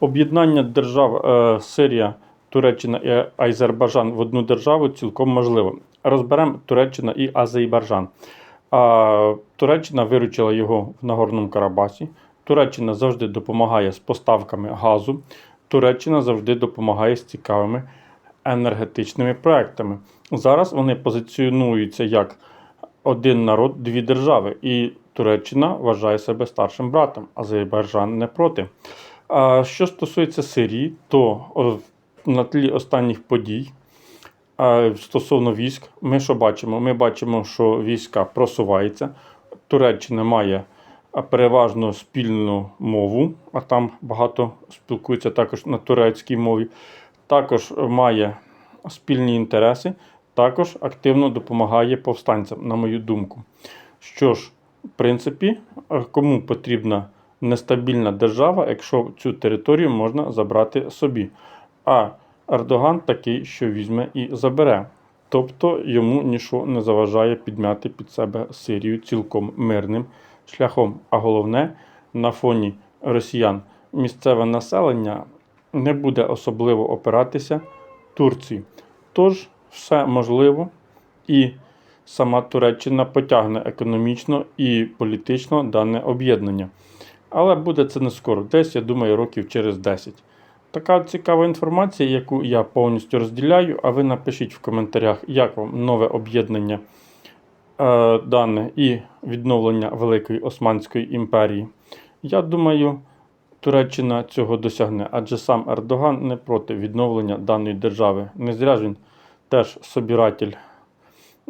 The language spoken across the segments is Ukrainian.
Об'єднання держав е, Сирія, Туреччина і Азербайджан в одну державу цілком можливо. Розберемо Туреччина і Азербайджан. Туреччина виручила його в Нагорному Карабасі. Туреччина завжди допомагає з поставками газу. Туреччина завжди допомагає з цікавими енергетичними проектами. Зараз вони позиціонуються як один народ, дві держави. І Туреччина вважає себе старшим братом, Азербайджан не проти. А що стосується Сирії, то на тлі останніх подій стосовно військ, ми що бачимо? Ми бачимо, що війська просуваються. Туреччина має переважно спільну мову, а там багато спілкуються також на турецькій мові. Також має спільні інтереси, також активно допомагає повстанцям, на мою думку. Що ж, в принципі, кому потрібна нестабільна держава, якщо цю територію можна забрати собі. А Ердоган такий, що візьме і забере. Тобто йому нічого не заважає підмяти під себе Сирію цілком мирним шляхом. А головне, на фоні росіян місцеве населення не буде особливо опиратися Турції. Тож все можливо і сама Туреччина потягне економічно і політично дане об'єднання. Але буде це не скоро, десь, я думаю, років через 10. Така цікава інформація, яку я повністю розділяю, а ви напишіть в коментарях, як вам нове об'єднання е, дане і відновлення Великої Османської імперії. Я думаю, Туреччина цього досягне, адже сам Ердоган не проти відновлення даної держави. Не зря ж він теж собиратель,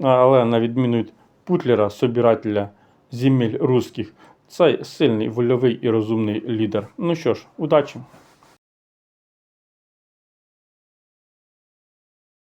але на відміну від Путлера, собирателя земель русських, цей сильний, вольовий і розумний лідер. Ну що ж, удачі!